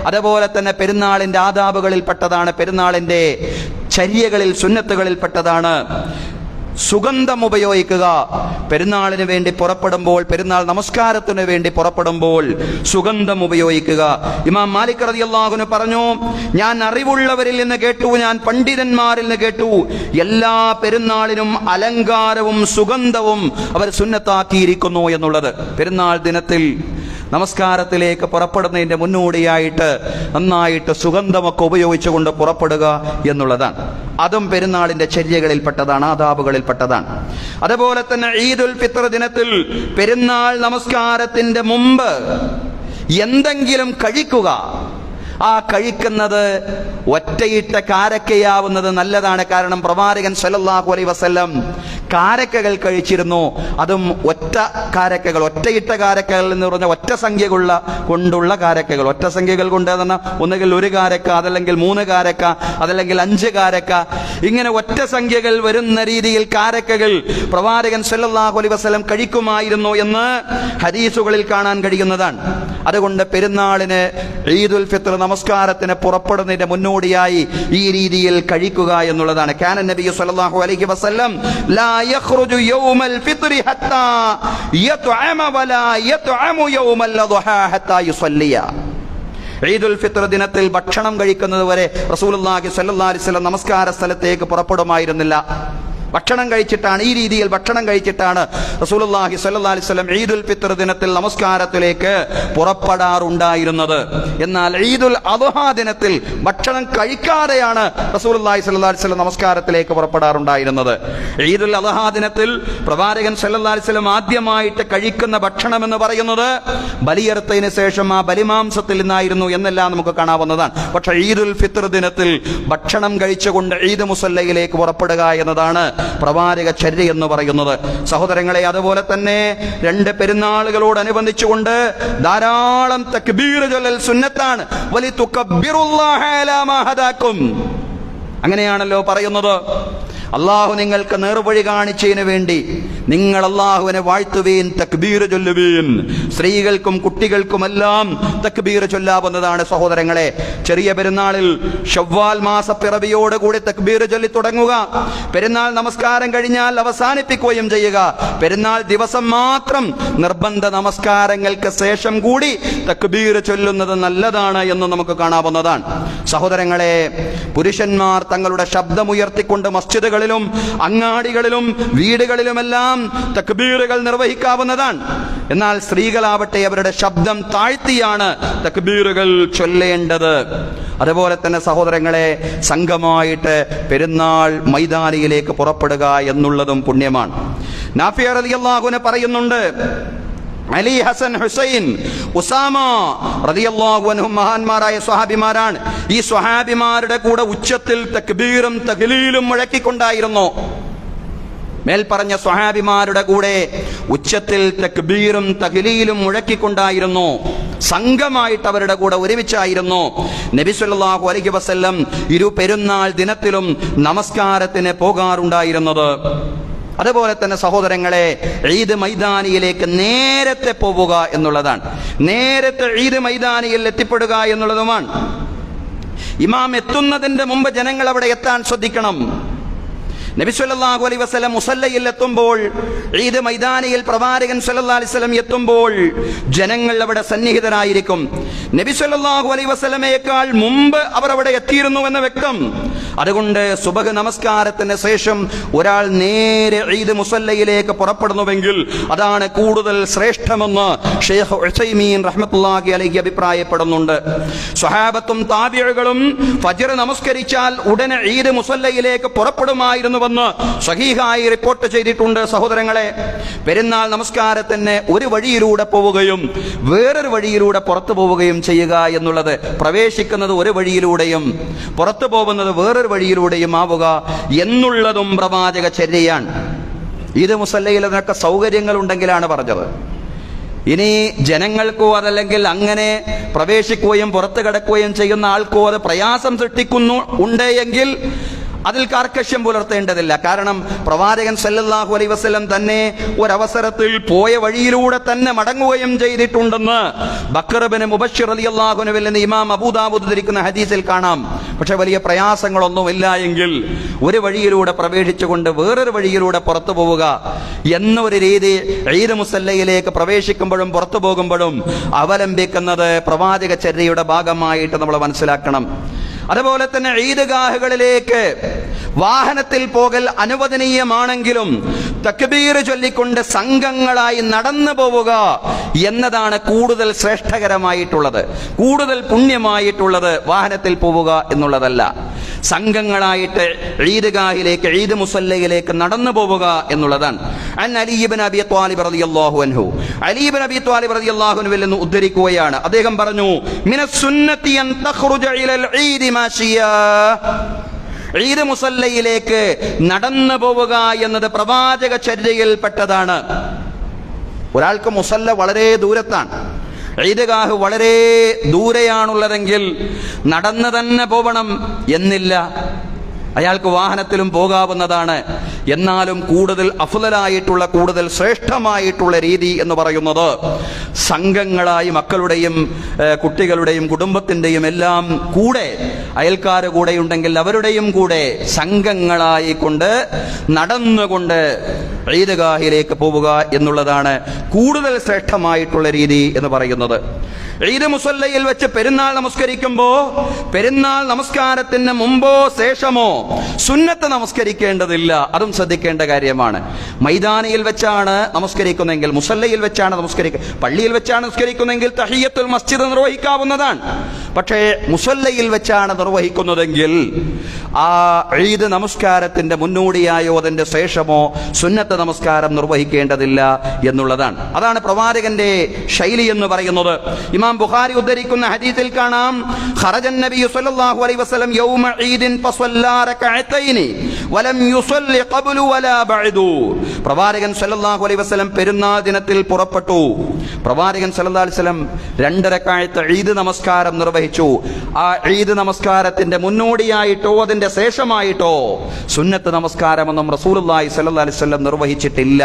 അതുപോലെ തന്നെ പെരുന്നാളിന്റെ ആദാബുകളിൽപ്പെട്ടതാണ്. പെരുന്നാളിന്റെ ചര്യകളിൽ സുന്നത്തുകളിൽ പെട്ടതാണ് സുഗന്ധം ഉപയോഗിക്കുക. പെരുന്നാളിന് വേണ്ടി പുറപ്പെടുമ്പോൾ പെരുന്നാൾ നമസ്കാരത്തിന് വേണ്ടി പുറപ്പെടുമ്പോൾ സുഗന്ധം ഉപയോഗിക്കുക. ഇമാം മാലിക് റതിയല്ലാഹുന് പറഞ്ഞു ഞാൻ അറിവുള്ളവരിൽ നിന്ന് കേട്ടു ഞാൻ പണ്ഡിതന്മാരിൽ നിന്ന് കേട്ടു. എല്ലാ പെരുന്നാളിനും അലങ്കാരവും സുഗന്ധവും അവർ സുന്നത്താക്കിയിരിക്കുന്നു എന്നുള്ളത്. പെരുന്നാൾ ദിനത്തിൽ നമസ്കാരത്തിലേക്ക് പുറപ്പെടുന്നതിന്റെ മുന്നോടിയായിട്ട് നന്നായിട്ട് സുഗന്ധമൊക്കെ ഉപയോഗിച്ചുകൊണ്ട് പുറപ്പെടുക എന്നുള്ളതാണ്. അതും പെരുന്നാളിന്റെ ചര്യകളിൽപ്പെട്ടതാണ് ആദാബുകളിൽപ്പെട്ടതാണ്. അതുപോലെ തന്നെ ഈദുൽ ഫിത്ര ദിനത്തിൽ പെരുന്നാൾ നമസ്കാരത്തിന്റെ മുമ്പ് എന്തെങ്കിലും കഴിക്കുക. ആ കഴിക്കുന്നത് ഒറ്റയിട്ട കാരക്കയാവുന്നത് നല്ലതാണ്. കാരണം പ്രവാചകൻ സല്ലല്ലാഹു അലൈഹി വസല്ലം കാരക്കകൾ കഴിച്ചിരുന്നു. അതും ഒറ്റ കാരക്കകൾ ഒറ്റയിട്ട കാരക്കകൾ എന്ന് പറഞ്ഞ ഒറ്റ സംഖ്യകളുള്ള കൊണ്ടുള്ള കാരക്കകൾ. ഒറ്റ സംഖ്യകൾ കൊണ്ട് തന്നെ ഒന്നുകിൽ ഒരു കാരക്ക അതല്ലെങ്കിൽ മൂന്ന് കാരക്ക അതല്ലെങ്കിൽ അഞ്ച് കാരക്ക. ഇങ്ങനെ ഒറ്റ സംഖ്യകൾ വരുന്ന രീതിയിൽ കാരക്കകൾ പ്രവാചകൻ സല്ലല്ലാഹു അലൈഹി വസല്ലം കഴിക്കുമായിരുന്നു എന്ന് ഹദീസുകളിൽ കാണാൻ കഴിയുന്നതാണ്. അതുകൊണ്ട് പെരുന്നാളിന് ഈദുൽ ഫിത്ർ നമസ്കാരത്തിന് പുറപ്പെടുന്നതിന്റെ മുന്നോടിയായി ഈ രീതിയിൽ കഴിക്കുക എന്നുള്ളതാണ്. കാനൻ നബി സല്ലല്ലാഹു അലൈഹി വസല്ലം ലാ യഖ്റുജു യൗമൽ ഫിത്രി ഹത്താ യത്അമ വലാ യത്അമു യൗമൽ അദ്ഹാ ഹത്താ യുസല്ലിയ. ഈദുൽ ഫിത്ർ ദിനത്തിൽ ഭക്ഷണം കഴിക്കുന്നത് വരെ റസൂലുള്ളാഹി സ്വല്ലല്ലാഹി അലൈഹി വസല്ലം നമസ്കാര സ്ഥലത്തേക്ക് പുറപ്പെടുമായിരുന്നില്ല. ഭക്ഷണം കഴിച്ചിട്ടാണ് ഈ രീതിയിൽ ഭക്ഷണം കഴിച്ചിട്ടാണ് റസൂലുള്ളാഹി സ്വല്ലല്ലാഹി അലൈഹി വസല്ലം ഈദുൽ ഫിത്ർ ദിനത്തിൽ നമസ്കാരത്തിലേക്ക് പുറപ്പെടാറുണ്ടായിരുന്നത്. എന്നാൽ ഈദുൽ അദ്ഹാ ദിനത്തിൽ ഭക്ഷണം കഴിക്കാതെയാണ് റസൂലുള്ളാഹി സ്വല്ലല്ലാഹി അലൈഹി വസല്ലം നമസ്കാരത്തിലേക്ക് പുറപ്പെടാറുണ്ടായിരുന്നത്. ഈദുൽ അദ്ഹാ ദിനത്തിൽ പ്രവാചകൻ സ്വല്ലല്ലാഹി അലൈഹി വസല്ലം ആദ്യമായിട്ട് കഴിക്കുന്ന ഭക്ഷണം എന്ന് പറയുന്നത് ബലിയറുത്തതിന് ശേഷം ആ ബലിമാംസത്തിൽ നിന്നായിരുന്നു എന്നെല്ലാം നമുക്ക് കാണാവുന്നതാണ്. പക്ഷേ ഈദുൽ ഫിത്ർ ദിനത്തിൽ ഭക്ഷണം കഴിച്ചുകൊണ്ട് ഈദ് മുസല്ലയിലേക്ക് പുറപ്പെടുക എന്നതാണ് പ്രവാചക ചര്യ എന്ന് പറയുന്നത്. സഹോദരങ്ങളെ അതുപോലെ തന്നെ രണ്ട് പെരുന്നാളുകളോടനുബന്ധിച്ചുകൊണ്ട് ധാരാളം തക്ബീർ സുന്നത്താണ്. വലി അലാ അങ്ങനെയാണല്ലോ പറയുന്നത്. അള്ളാഹു നിങ്ങൾക്ക് നേർവഴി കാണിച്ചതിന് വേണ്ടി നിങ്ങൾ അള്ളാഹുവിനെ വാഴ്ത്തുവീൻ തക്ബീർ ചൊല്ലുവീൻ. സ്ത്രീകൾക്കും കുട്ടികൾക്കുമെല്ലാം തക്ബീർ ചൊല്ലാവുന്നതാണ് സഹോദരങ്ങളെ. ചെറിയ പെരുന്നാളിൽ ഷവ്വാൽ മാസപ്പിറവിയോട് കൂടി തക്ബീർ ചൊല്ലി തുടങ്ങുക. പെരുന്നാൾ നമസ്കാരം കഴിഞ്ഞാൽ അവസാനിപ്പിക്കുകയും ചെയ്യുക. പെരുന്നാൾ ദിവസം മാത്രം നിർബന്ധ നമസ്കാരങ്ങൾക്ക് ശേഷം കൂടി തക്ബീർ ചൊല്ലുന്നത് നല്ലതാണ് എന്ന് നമുക്ക് കാണാവുന്നതാണ്. സഹോദരങ്ങളെ പുരുഷന്മാർ തങ്ങളുടെ ശബ്ദമുയർത്തിക്കൊണ്ട് മസ്ജിദുകളിലും അങ്ങാടികളിലും വീടുകളിലുമെല്ലാം തക്ബീറുകൾ നിർവഹിക്കാവുന്നതാണ്. എന്നാൽ സ്ത്രീകളാവട്ടെ അവരുടെ ശബ്ദം താഴ്ത്തിയാണ് തക്ബീറുകൾ ചൊല്ലേണ്ടത്. അതുപോലെ തന്നെ സഹോദരങ്ങളെ സംഘമായിട്ട് പെരുന്നാൾ മൈതാനിയിലേക്ക് പുറപ്പെടുക എന്നുള്ളതും പുണ്യമാണ്. നാഫിയ റളിയല്ലാഹുവിനെ പറയുന്നുണ്ട് അലി ഹസൻ ഹുസൈൻ ഉസാമ റളിയല്ലാഹു അൻഹും മഹാന്മാരായ സ്വഹാബിമാരാണ്. ഈ സ്വഹാബിമാരുടെ കൂടെ ഉച്ചത്തിൽ തക്ബീറും തഹ്ലീലും മുഴക്കിക്കൊണ്ടായിരുന്നു. മേൽപ്പറഞ്ഞ സ്വഹാബിമാരുടെ കൂടെ ഉച്ചത്തിൽ തക്ബീറും തഹ്ലീലും മുഴക്കിക്കൊണ്ടായിരുന്നു. സംഘമായിട്ട് അവരുടെ കൂടെ ഒരുമിച്ചായിരുന്നു. സല്ലല്ലാഹു അലൈഹി വസല്ലം ഇരു പെരുന്നാൾ ദിനത്തിലും നമസ്കാരത്തിന് പോകാറുണ്ടായിരുന്നത്. അതുപോലെ തന്നെ സഹോദരങ്ങളെ ഈദ് മൈതാനിയിലേക്ക് നേരത്തെ പോവുക എന്നുള്ളതാണ്. നേരത്തെ ഈദ് മൈതാനിയിൽ എത്തിപ്പെടുക എന്നുള്ളതുമാണ്. ഇമാം എത്തുന്നതിന്റെ മുമ്പ് ജനങ്ങൾ അവിടെ എത്താൻ ശ്രദ്ധിക്കണം. നബി സല്ലല്ലാഹു അലൈഹി വസല്ലം മുസല്ലയിൽ എത്തുമ്പോൾ ഈദ് മൈതാനിയിൽ പ്രവാചകൻ സല്ലല്ലാഹു അലൈഹി വസല്ലം എത്തുമ്പോൾ ജനങ്ങൾ അവിടെ സന്നിഹിതരായിരിക്കും. നബി സല്ലല്ലാഹു അലൈഹി വസല്ലമയേക്കാൾ മുമ്പ് അവർ അവിടെ എത്തിയിരുന്നു എന്ന് വ്യക്തം. അതുകൊണ്ട് സുബഹ് നമസ്കാരത്തിന് ശേഷം ഒരാൾ നേരെ ഈദ് മുസല്ലയിലേക്ക് പുറപ്പെടുന്നുവെങ്കിൽ അതാണ് കൂടുതൽ ശ്രേഷ്ഠമെന്ന് ഷെയ്ഖ് ഉസൈമീൻ റഹ്മത്തുള്ളാഹി അലൈഹി അഭിപ്രായപ്പെടുന്നുണ്ട്. സ്വഹാബത്തും താബിഴുകളും ഫജ്ർ നമസ്കരിച്ചാൽ ഉടനെ ഈദ് മുസല്ലയിലേക്ക് പുറപ്പെടുമായിരുന്നുവെന്ന് സഹീഹായി റിപ്പോർട്ട് ചെയ്തിട്ടുണ്ട് സഹോദരങ്ങളെ. പെരുന്നാൾ നമസ്കാരത്തിന് ഒരു വഴിയിലൂടെ പോവുകയും വേറൊരു വഴിയിലൂടെ പുറത്തു പോവുകയും ചെയ്യുക എന്നുള്ളത് പ്രവേശിക്കുന്നത് ഒരു വഴിയിലൂടെയും പുറത്തു പോകുന്നത് വേറൊരു വഴിയിലൂടെയും ആവുക എന്നുള്ളതും പ്രവാചക ചര്യയാണ്. ഇത് മുസല്ലയിൽ അതിനൊക്കെ സൗകര്യങ്ങൾ ഉണ്ടെങ്കിലാണ് പറഞ്ഞത്. ഇനി ജനങ്ങൾക്കോ അതല്ലെങ്കിൽ അങ്ങനെ പ്രവേശിക്കുകയും പുറത്തു കിടക്കുകയും ചെയ്യുന്ന ആൾക്കോ അത് പ്രയാസം സൃഷ്ടിക്കുന്നു ഉണ്ട് എങ്കിൽ അതിൽ കാർക്കശ്യം പുലർത്തേണ്ടതില്ല. കാരണം പ്രവാചകൻ സല്ലല്ലാഹു അലൈഹി വസല്ലം തന്നെ ഒരവസരത്തിൽ പോയ വഴിയിലൂടെ തന്നെ മടങ്ങുകയും ചെയ്തിട്ടുണ്ടെന്ന് ബക്കറബിന് മുബഷിർ അലി അള്ളാഹുനുവിൽ നിന്ന് ഇമാം അബൂദാബുദ് ധരിക്കുന്ന ഹദീസിൽ കാണാം. പക്ഷെ വലിയ പ്രയാസങ്ങളൊന്നുമില്ല എങ്കിൽ ഒരു വഴിയിലൂടെ പ്രവേശിച്ചുകൊണ്ട് വേറൊരു വഴിയിലൂടെ പുറത്തു പോവുക എന്നൊരു രീതി ഈദ് മുസല്ലയിലേക്ക് പ്രവേശിക്കുമ്പോഴും പുറത്തു പോകുമ്പോഴും അവലംബിക്കുന്നത് പ്രവാചക ചര്യയുടെ ഭാഗമായിട്ട് നമ്മൾ മനസ്സിലാക്കണം. അതുപോലെ തന്നെ ഈദ്ഗാഹുകളിലേക്ക് വാഹനത്തിൽ പോകൽ അനുവദനീയമാണെങ്കിലും തക്ബീർ ചൊല്ലിക്കൊണ്ട് സംഘങ്ങളായി നടന്നു പോവുക എന്നതാണ് കൂടുതൽ ശ്രേഷ്ഠകരമായിട്ടുള്ളത് കൂടുതൽ പുണ്യമായിട്ടുള്ളത് വാഹനത്തിൽ പോവുക എന്നുള്ളതല്ല. സംഘങ്ങളായിട്ട് ഈദ്ഗാഹിലേക്ക് ഈദ് മുസല്ലയിലേക്ക് നടന്നു പോവുക എന്നുള്ളതാണ്. അൻ ത്വാലിബ് റളിയല്ലാഹു അൻഹു. ത്വാലിബ് റളിയല്ലാഹു ഉദ്ധരിക്കുകയാണ്. അദ്ദേഹം പറഞ്ഞു സുന്നത്തി അൻ ഇലൽ ഈദി ഈദ് മുസല്ലയിലേക്ക് നടന്നു പോവുക എന്നത് പ്രവാചക ചര്യയിൽപ്പെട്ടതാണ്. ഒരാൾക്ക് മുസല്ല വളരെ ദൂരത്താണ്. ഈദ്ഗാഹ് വളരെ ദൂരെയാണുള്ളതെങ്കിൽ നടന്നു തന്നെ പോവണം എന്നില്ല. അയാൾക്ക് വാഹനത്തിലും പോകാവുന്നതാണ്. എന്നാലും കൂടുതൽ അഫുതലായിട്ടുള്ള കൂടുതൽ ശ്രേഷ്ഠമായിട്ടുള്ള രീതി എന്ന് പറയുന്നത് സംഘങ്ങളായി മക്കളുടെയും കുട്ടികളുടെയും കുടുംബത്തിന്റെയും എല്ലാം കൂടെ അയൽക്കാർ കൂടെയുണ്ടെങ്കിൽ അവരുടെയും കൂടെ സംഘങ്ങളായിക്കൊണ്ട് നടന്നുകൊണ്ട് ഈദ്ഗാഹിലേക്ക് പോവുക എന്നുള്ളതാണ് കൂടുതൽ ശ്രേഷ്ഠമായിട്ടുള്ള രീതി എന്ന് പറയുന്നത്. ഈദ് മുസല്ലയിൽ വെച്ച് പെരുന്നാൾ നമസ്കരിക്കുമ്പോ പെരുന്നാൾ നമസ്കാരത്തിന് മുമ്പോ ശേഷമോ സുന്നത്ത് നമസ്കരിക്കേണ്ടതില്ല. അതും ശ്രദ്ധിക്കേണ്ട കാര്യമാണ്. മൈതാനിയിൽ വെച്ചാണ് നമസ്കരിക്കുന്നതെങ്കിൽ മുസല്ലയിൽ വെച്ചാണ് നമസ്കരിക്കുക പള്ളിയിൽ വെച്ചാണ് നമസ്കരിക്കുന്നതെങ്കിൽ തഹിയത്തുൽ മസ്ജിദ് നിർവഹിക്കാവുന്നതാണ്. പക്ഷേ മുസല്ലയിൽ വെച്ചാണ് നിർവഹിക്കുന്നതെങ്കിൽ ആ ഈദ് നമസ്കാരത്തിന്റെ മുന്നോടിയായോ അതിന്റെ ശേഷമോ സുന്നത്ത് നമസ്കാരം നിർവഹിക്കേണ്ടതില്ല എന്നുള്ളതാണ്. അതാണ് പ്രവാചകന്റെ ശൈലി എന്ന് പറയുന്നത്. ഇമാം ബുഖാരി ഉദ്ധരിക്കുന്ന ഹദീസിൽ കാണാം ഖറജൻ നബി സല്ലല്ലാഹു അലൈഹി വസല്ലം യൗമ ഈദിൻ ഫസല്ലാ റകഅതൈനി വലം യുസല്ലി ഖബ്ലു വലാ ബഅദു. പ്രവാചകൻ സല്ലല്ലാഹു അലൈഹി വസല്ലം പെരുന്നാൾ ദിനത്തിൽ പുറപ്പെട്ടു. പ്രവാചകൻ സല്ലല്ലാഹു അലൈഹി വസല്ലം രണ്ട് റക്അത്ത് ഈദ് നമസ്കാരം നിർവഹിച്ചു. ആ ഈദ് നമസ്കാരത്തിന്റെ മുന്നോടിയായിട്ടോ അതിന്റെ ശേഷമായിട്ടോ സുന്നത്ത് നമസ്കാരമൊന്നും റസൂലുള്ളാഹി സല്ലാസ്വല്ലം നിർവഹിച്ചിട്ടില്ല.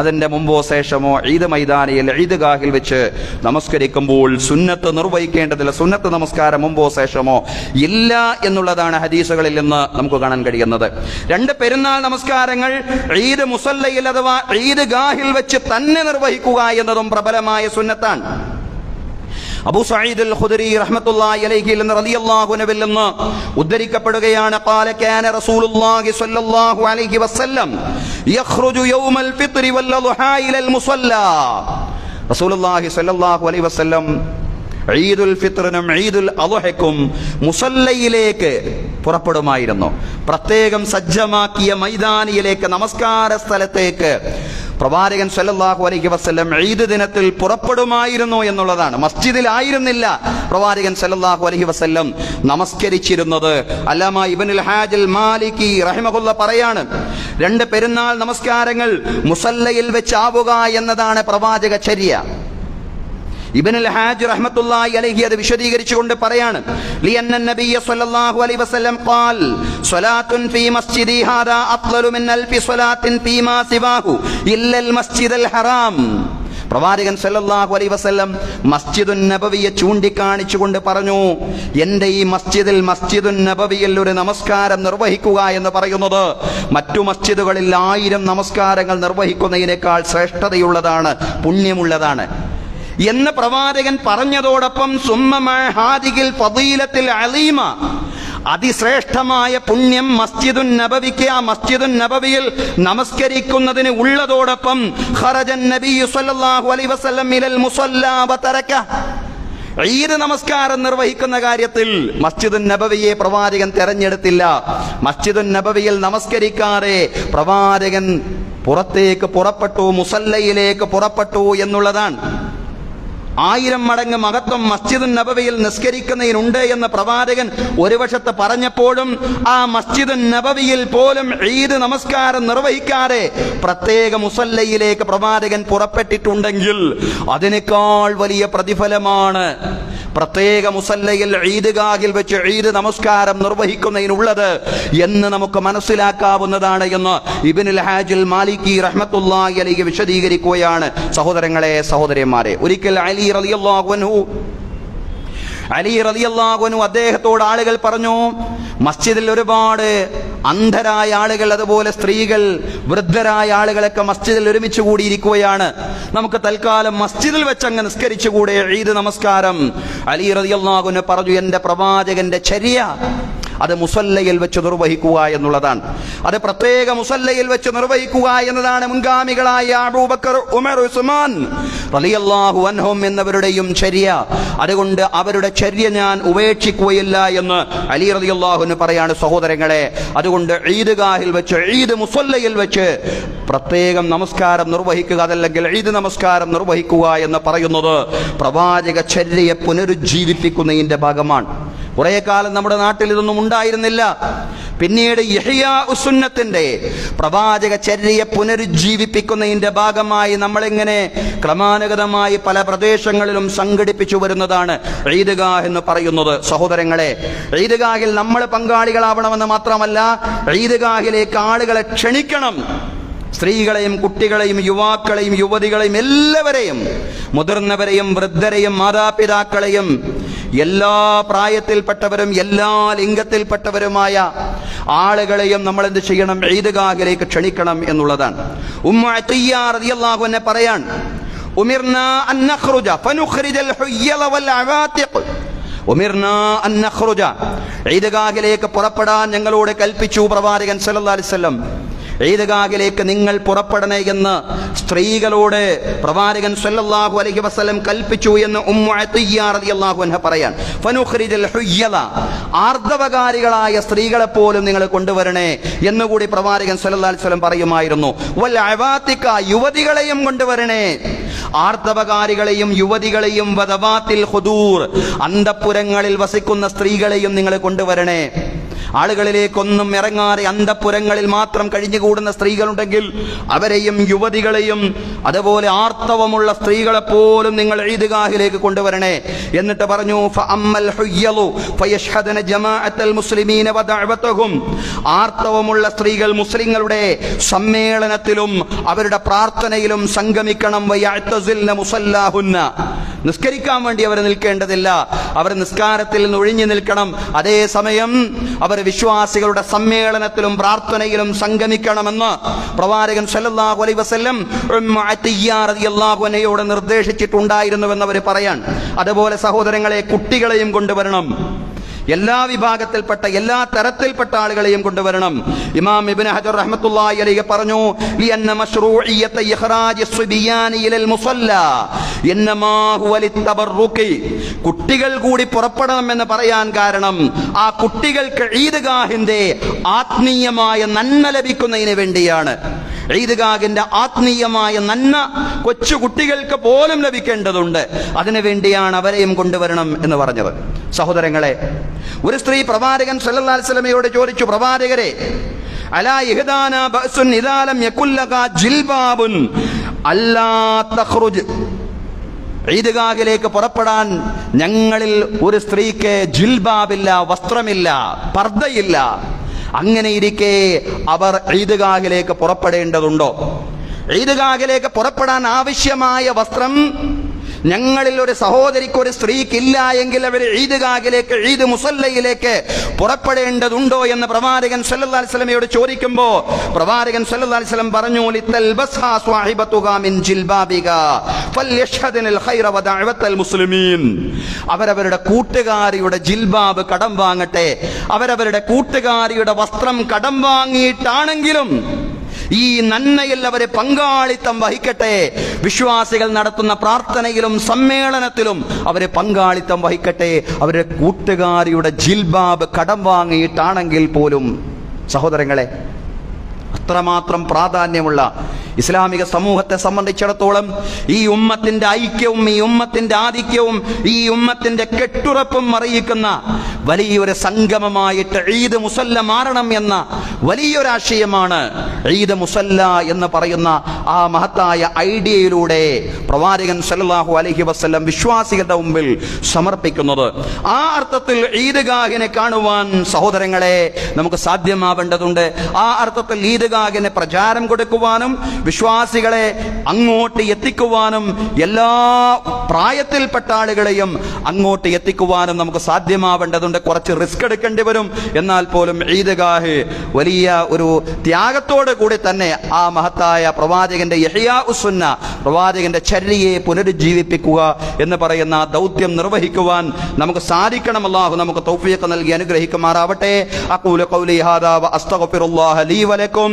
അതിന്റെ മുമ്പോ ശേഷമോ ഈദ് മൈതാനിയിൽ ഈദ്ഗാഹിൽ വെച്ച് നമസ്കരിക്കുമ്പോൾ സുന്നത്ത് നിർവഹിക്കേണ്ടതില്ല. സുന്നത്ത് നമസ്കാരം മുമ്പോ ശേഷമോ ഇല്ല എന്നുള്ളതാണ് ഹദീസുകളിൽ നിന്ന് നമുക്ക് കാണാൻ കഴിയുന്നത്. രണ്ട് പെരുന്നാൾ നമസ്കാരങ്ങൾ ഈദ് മുസല്ലയിൽ അഥവാ ഈദ് ഗാഹിൽ വെച്ച് തന്നെ നിർവഹിക്കുക എന്നതും പ്രബലമായ സുന്നത്താണ്. അബൂ സഈദ് അൽ ഖുദരി റഹ്മത്തുള്ളാഹി അലൈഹി നിന്ന് റളിയല്ലാഹു അൻഹുവിൽ നിന്ന് ഉദ്ധരിക്കപ്പെടുകയാണ്. ഖാല കാന റസൂലുള്ളാഹി സ്വല്ലല്ലാഹു അലൈഹി വസല്ലം യഖ്റുജു യൗമൽ ഫിത്രി വൽ അദ്ഹാ ഇലൽ മുസല്ല റസൂലുള്ളാഹി സ്വല്ലല്ലാഹു അലൈഹി വസല്ലം ഈദുൽ ഫിത്റിനും ഈദുൽ അദ്ഹയ്ക്കും മുസല്ലയിലേക്ക് പുറപ്പെടുമായിരുന്നു. പ്രത്യേകം സജ്ജമാക്കിയ മൈതാനിയിലേക്ക് നമസ്കാര സ്ഥലത്തേക്ക് പ്രവാചകൻ സല്ലല്ലാഹു അലൈഹി വസല്ലം ഈദ് ദിനത്തിൽ പുറപ്പെടുമായിരുന്നു എന്നുള്ളതാണ്. മസ്ജിദിലായിരുന്നില്ല പ്രവാചകൻ സല്ലല്ലാഹു അലൈഹി വസല്ലം നമസ്കരിച്ചിരുന്നത്. അല്ലാമ ഇബ്നുൽ ഹാജൽ മാലിക്കി റഹിമഹുല്ല പറയാണ് രണ്ട് പെരുന്നാൾ നമസ്കാരങ്ങൾ മുസല്ലയിൽ വെച്ചാവുക എന്നതാണ് പ്രവാചക ചര്യ. ഇബ്നുൽ ഹാജ് റഹ്മത്തുള്ളാഹി അലൈഹി അത് വിശദീകരിച്ചുകൊണ്ട് പറയാണ് ലിയന്ന നബിയ സ്വല്ലല്ലാഹു അലൈഹി വസല്ലം ഖാൽ സ്വലാത്തുൻ ഫീ മസ്ജിദി ഹാദാ അഫ്ളലു മിൻ അൽഫി സ്വലാത്തിൻ ഫീമാ സിവാഹു ഇല്ലൽ മസ്ജിദൽ ഹറാം. പ്രവാചകൻ സല്ലല്ലാഹു അലൈഹി വസല്ലം മസ്ജിദുൻ നബവിയെ ചൂണ്ടിക്കാണിച്ചുകൊണ്ട് പറഞ്ഞു എന്റെ ഈ മസ്ജിദിൽ മസ്ജിദുൻ നബവിയിൽ ഒരു നമസ്കാരം നിർവഹിക്കുക എന്ന് പറയുന്നത് മറ്റു മസ്ജിദുകളിൽ ആയിരം നമസ്കാരങ്ങൾ നിർവഹിക്കുന്നതിനേക്കാൾ ശ്രേഷ്ഠതയുള്ളതാണ് പുണ്യമുള്ളതാണ്. എന്ന് പ്രവാചകൻ പറഞ്ഞതോടൊപ്പം സുമ്മഹാദികിൽ ഫതീലത്തിൽ അലീമ. അതിശ്രേഷ്ഠമായ പുണ്യം മസ്ജിദുൻ നബവിക്ക് ആ മസ്ജിദുൻ നബവിയിൽ നമസ്കരിക്കുന്നതിന് ഉള്ളതോടൊപ്പം നബി സല്ലല്ലാഹു അലൈഹി വസല്ലം മുസല്ലാ ഈദ് നമസ്കാരം നിർവഹിക്കുന്ന കാര്യത്തിൽ മസ്ജിദുൻ നബവിയെ പ്രവാചകൻ തെരഞ്ഞെടുത്തില്ല. മസ്ജിദുൻ നബവിയിൽ നമസ്കരിക്കാതെ പ്രവാചകൻ പുറത്തേക്ക് പുറപ്പെട്ടു മുസല്ലയിലേക്ക് പുറപ്പെട്ടു എന്നുള്ളതാണ്. ആയിരം മടങ്ങ് മഹത്വം മസ്ജിദ് നബവിയിൽ നിസ്കരിക്കുന്നതിനുണ്ട് എന്ന് പ്രവാചകൻ ഒരു വശത്ത് പറഞ്ഞപ്പോഴും ആ മസ്ജിദ് നബവിയിൽ പോലും ഈദ് നമസ്കാരം നിർവഹിക്കാതെ പ്രത്യേക മുസല്ലയിലേക്ക് പ്രവാചകൻ പുറപ്പെട്ടിട്ടുണ്ടെങ്കിൽ അതിനേക്കാൾ വലിയ പ്രതിഫലമാണ് പ്രത്യേക മുസല്ലയിൽ ഈദ്ഗാഹിൽ വെച്ച് ഈദ് നമസ്കാരം നിർവഹിക്കുന്നതിനുള്ളത് എന്ന് നമുക്ക് മനസ്സിലാക്കാവുന്നതാണ് എന്ന് ഇബിനുൽ ഹാജിൽ മാലിക്കി റഹ്മത്തുള്ളാഹി അലൈഹി വിശദീകരിക്കുകയാണ് സഹോദരങ്ങളെ സഹോദരിമാരെ. ഒരിക്കൽ അലി അലി റളിയല്ലാഹുനു അദ്ദേഹത്തോട് ആളുകൾ പറഞ്ഞു മസ്ജിദിൽ ഒരുപാട് അന്ധരായ ആളുകൾ അതുപോലെ സ്ത്രീകൾ വൃദ്ധരായ ആളുകളൊക്കെ മസ്ജിദിൽ ഒരുമിച്ച് കൂടിയിരിക്കുകയാണ്. നമുക്ക് തൽക്കാലം മസ്ജിദിൽ വെച്ച് അങ്ങ് നിസ്കരിച്ചുകൂടെ ഈദ് നമസ്കാരം. അലി റളിയല്ലാഹുനു പറഞ്ഞു എന്റെ പ്രവാചകന്റെ ചര്യ അത് മുസല്ലയിൽ വെച്ച് നിർവഹിക്കുക എന്നുള്ളതാണ്. അത് പ്രത്യേക മുസല്ലയിൽ വെച്ച് നിർവഹിക്കുക എന്നതാണ് മുൻഗാമികളായ അബൂബക്കർ ഉമർ ഉസ്മാൻ അൻഹും എന്നവരുടെയും ചര്യ. അതുകൊണ്ട് അവരുടെ ചര്യ ഞാൻ ഉപേക്ഷിക്കുകയില്ല എന്ന് അലി റളിയല്ലാഹുവിന് പറയാണ് സഹോദരങ്ങളെ. അതുകൊണ്ട് ഈദ്ഗാഹിൽ വെച്ച് ഈദ് മുസല്ലയിൽ വെച്ച് പ്രത്യേകം നമസ്കാരം നിർവഹിക്കുക അതല്ലെങ്കിൽ ഈദ് നമസ്കാരം നിർവഹിക്കുക എന്ന് പറയുന്നത് പ്രവാചക ചര്യയെ പുനരുജ്ജീവിപ്പിക്കുന്നതിന്റെ ഭാഗമാണ്. കുറെ കാലം നമ്മുടെ നാട്ടിൽ ഇതൊന്നും ഉണ്ടായിരുന്നില്ല. പിന്നീട് യഹിയാ പ്രവാചക ചര്യയെ പുനരുജ്ജീവിപ്പിക്കുന്നതിന്റെ ഭാഗമായി നമ്മളിങ്ങനെ ക്രമാനുഗതമായി പല പ്രദേശങ്ങളിലും സംഘടിപ്പിച്ചു വരുന്നതാണ് ഈദ്ഗാഹ് എന്ന് പറയുന്നത്. സഹോദരങ്ങളെ ഈദ്ഗാഹിൽ നമ്മൾ പങ്കാളികളാവണമെന്ന് മാത്രമല്ല ഈദ്ഗാഹിലേക്ക് ആളുകളെ ക്ഷണിക്കണം. സ്ത്രീകളെയും കുട്ടികളെയും യുവാക്കളെയും യുവതികളെയും എല്ലാവരെയും മുതിർന്നവരെയും വൃദ്ധരെയും മാതാപിതാക്കളെയും എല്ലാ പ്രായത്തിൽപ്പെട്ടവരും എല്ലാ ലിംഗത്തിൽപ്പെട്ടവരുമായ ആളുകളെയും നമ്മൾ എന്ത് ചെയ്യണം? ഈദ്ഗാഹിലേക്ക് ക്ഷണിക്കണം എന്നുള്ളതാണ്. ഉമ്മ റളിയല്ലാഹു അൻഹ പറയാൻ ഈദ്ഗാഹിലേക്ക് പുറപ്പെടാൻ ഞങ്ങളോട് കൽപ്പിച്ചു പ്രവാചകൻ സല്ലല്ലാഹു അലൈഹി വസല്ലം. ഈദ്ഗാഹിലേക്ക് നിങ്ങൾ പുറപ്പെടണേ എന്ന് സ്ത്രീകളോട് പ്രവാചകൻ സല്ലല്ലാഹു അലൈഹി വസല്ലം കൽപ്പിച്ചു എന്ന് ഉമ്മു അത്തിയ്യ റളിയല്ലാഹു അൻഹ പറയാൻ ആർദവകാരികളായ സ്ത്രീകളെ പോലും നിങ്ങൾ കൊണ്ടുവരണേ എന്ന് കൂടി പ്രവാചകൻ സല്ലല്ലാഹു അലൈഹി വസല്ലം പറയുമായിരുന്നു. വൽ അവാതിക യുവതികളെയും കൊണ്ടുവരണേ. ആർദ്രവകാരികളെയും യുവതികളെയും വധവാത്തിൽ ഹുദൂർ അന്തപ്പുരങ്ങളിൽ വസിക്കുന്ന സ്ത്രീകളെയും നിങ്ങൾ കൊണ്ടുവരണേ. ആളുകളിലേക്കൊന്നും ഇറങ്ങാതെ അന്തപ്പുരങ്ങളിൽ മാത്രം കഴിഞ്ഞുകൂടുന്ന സ്ത്രീകളുണ്ടെങ്കിൽ അവരെയും യുവതികളെയും അതുപോലെ ആർത്തവമുള്ള സ്ത്രീകളെ പോലും നിങ്ങൾ എഴുതുകാഹിലേക്ക് കൊണ്ടുവരണേ. എന്നിട്ട് പറഞ്ഞു ആർത്തവമുള്ള സ്ത്രീകൾ മുസ്ലിങ്ങളുടെ സമ്മേളനത്തിലും അവരുടെ പ്രാർത്ഥനയിലും സംഗമിക്കണം. വയഅ്തസിൽന നിസ്കരിക്കാൻ വേണ്ടി അവർ നിൽക്കേണ്ടതില്ല. അവർ നിസ്കാരത്തിൽ നിന്ന് ഒഴിഞ്ഞു നിൽക്കണം. അതേസമയം അവർ വിശ്വാസികളുടെ സമ്മേളനത്തിലും പ്രാർത്ഥനയിലും സംഗമിക്കണമെന്ന് പ്രവാചകൻ സല്ലല്ലാഹു അലൈഹി വസല്ലം അൻഹയോട് നിർദ്ദേശിച്ചിട്ടുണ്ടായിരുന്നുവെന്ന് അവർ പറയാൻ അതുപോലെ സഹോദരങ്ങളെ കുട്ടികളെയും കൊണ്ടുവരണം. എല്ലാ വിഭാഗത്തിൽപ്പെട്ട എല്ലാ തരത്തിൽപ്പെട്ട ആളുകളെയും കൊണ്ടുവരണം. ഇമാം ഇബ്നു ഹജർ റഹ്മത്തുള്ളാഹി അലൈഹി പറഞ്ഞു ലിഅന്ന മശ്റൂഇയത ഇഖ്റാജ് സുബിയാനി ഇലൽ മുസല്ല ഇന്നമാ ഹുവ ലിത്തബറുകി കുട്ടികൾ കൂടി പുറപ്പെടണം എന്ന് പറയാൻ കാരണം ആ കുട്ടികൾക്ക് ഈദ്ഗാഹിന്റെ ആത്മീയമായ നന്മ ലഭിക്കുന്നതിന് വേണ്ടിയാണ്. ഈദ്ഗാഹിന്റെ ആത്മീയമായ നന്മ കൊച്ചു കുട്ടികൾക്ക് പോലും ലഭിക്കേണ്ടതുണ്ട്. അതിനു വേണ്ടിയാണ് അവരെയും കൊണ്ടുവരണം എന്ന് പറഞ്ഞത്. സഹോദരങ്ങളെ ഒരു സ്ത്രീ പ്രവാചകൻ സല്ലല്ലാഹു അലൈഹി വസല്ലമയോട് ചോദിച്ചു പ്രവാചകരെ അലാ ഇഹ്ദാന ബഅസുൻ ഇദാലം യകുല്ലക ജിൽബാബുൻ? അല്ലാ തഖ്റുജ്. ഈദ്ഗാഹിലേക്ക് പുറപ്പെടാൻ ഞങ്ങളിൽ ഒരു സ്ത്രീക്ക് ജിൽബാബില്ല വസ്ത്രമില്ല പർദ്ദയില്ല. അങ്ങനെ ഇരിക്കെ അവർ ഈദ്ഗാഹിലേക്ക് പുറപ്പെടേണ്ടതുണ്ടോ? ഈദ്ഗാഹിലേക്ക് പുറപ്പെടാൻ ആവശ്യമായ വസ്ത്രം ഞങ്ങളിൽ ഒരു സഹോദരിക്ക് ഒരു സ്ത്രീക്കില്ല എങ്കിൽ അവർ ഈദ്ഗാഹിലേക്ക് ഈദ് മുസല്ലയിലേക്ക് പുറപ്പെടേണ്ടതുണ്ടോ എന്ന് പ്രവാചകൻ സല്ലല്ലാഹു അലൈഹി വസല്ലമയോട് ചോദിക്കുമ്പോൾ പ്രവാചകൻ സല്ലല്ലാഹു അലൈഹി വസല്ലം പറഞ്ഞു ലിതൽബസ്ഹാ സ്വാഹിബതുക മിൻ ജിൽബാബിക ഫൽയഷ്ഹദിനൽ ഖൈറ വദഅവത്തൽ മുസ്ലിമീൻ. അവരവരുടെ കൂട്ടുകാരിയുടെ ജിൽബാബ് കടം വാങ്ങട്ടെ. അവരവരുടെ കൂട്ടുകാരിയുടെ വസ്ത്രം കടം വാങ്ങിയിട്ടാണെങ്കിലും ഈ നന്മയിൽ അവരെ പങ്കാളിത്തം വഹിക്കട്ടെ. വിശ്വാസികൾ നടത്തുന്ന പ്രാർത്ഥനയിലും സമ്മേളനത്തിലും അവരെ പങ്കാളിത്തം വഹിക്കട്ടെ. അവരുടെ കൂട്ടുകാരിയുടെ ജിൽബാബ് കടം വാങ്ങിയിട്ടാണെങ്കിൽ പോലും സഹോദരങ്ങളെ അത്രമാത്രം പ്രാധാന്യമുള്ള ഇസ്ലാമിക സമൂഹത്തെ സംബന്ധിച്ചിടത്തോളം ഈ ഉമ്മത്തിന്റെ ഐക്യവും ഈ ഉമ്മത്തിന്റെ ആധിക്യവും ഈ ഉമ്മത്തിന്റെ കെട്ടുറപ്പും അറിയിക്കുന്ന വലിയൊരു സംഗമമായിട്ട് ഈദ് മുസല്ല മാറണം എന്ന വലിയൊരാശയമാണ് ഈദ് മുസല്ല എന്ന് പറയുന്ന ആ മഹത്തായ ഐഡിയയിലൂടെ പ്രവാചകൻ സല്ലാഹു അലഹി വസല്ലം വിശ്വാസികളുടെ മുമ്പിൽ സമർപ്പിക്കുന്നത്. ആ അർത്ഥത്തിൽ ഈദ്ഗാഹിനെ കാണുവാൻ സഹോദരങ്ങളെ നമുക്ക് സാധ്യമാവേണ്ടതുണ്ട്. ആ അർത്ഥത്തിൽ ഈദ്ഗാഹിന് പ്രചാരം കൊടുക്കുവാനും വിശ്വാസികളെ അങ്ങോട്ട് എത്തിക്കുവാനും എല്ലാ പ്രായത്തിൽപ്പെട്ട ആളുകളെയും അങ്ങോട്ട് എത്തിക്കുവാനും നമുക്ക് സാധ്യമാവേണ്ടതുണ്ട്. കുറച്ച് റിസ്ക് എടുക്കേണ്ടി വരും. എന്നാൽ പോലും ഈദ്ഗാഹ് വലിയ ഒരു ത്യാഗത്തോട് കൂടി തന്നെ ആ മഹത്തായ പ്രവാചകന്റെ യഹിയാ ഉസുന്ന പ്രവാചകന്റെ ചരിയെ പുനരുജ്ജീവിപ്പിക്കുക എന്ന് പറയുന്ന ദൗത്യം നിർവഹിക്കുവാൻ നമുക്ക് സാധിക്കണം. അള്ളാഹു നമുക്ക് തൗഫീഖ് നൽകി അനുഗ്രഹിക്കുമാറാവട്ടെ. അക്കൂല ഖൗലി ഹാദാ അസ്തഗ്ഫിറുല്ലാഹ ലീ വലക്കും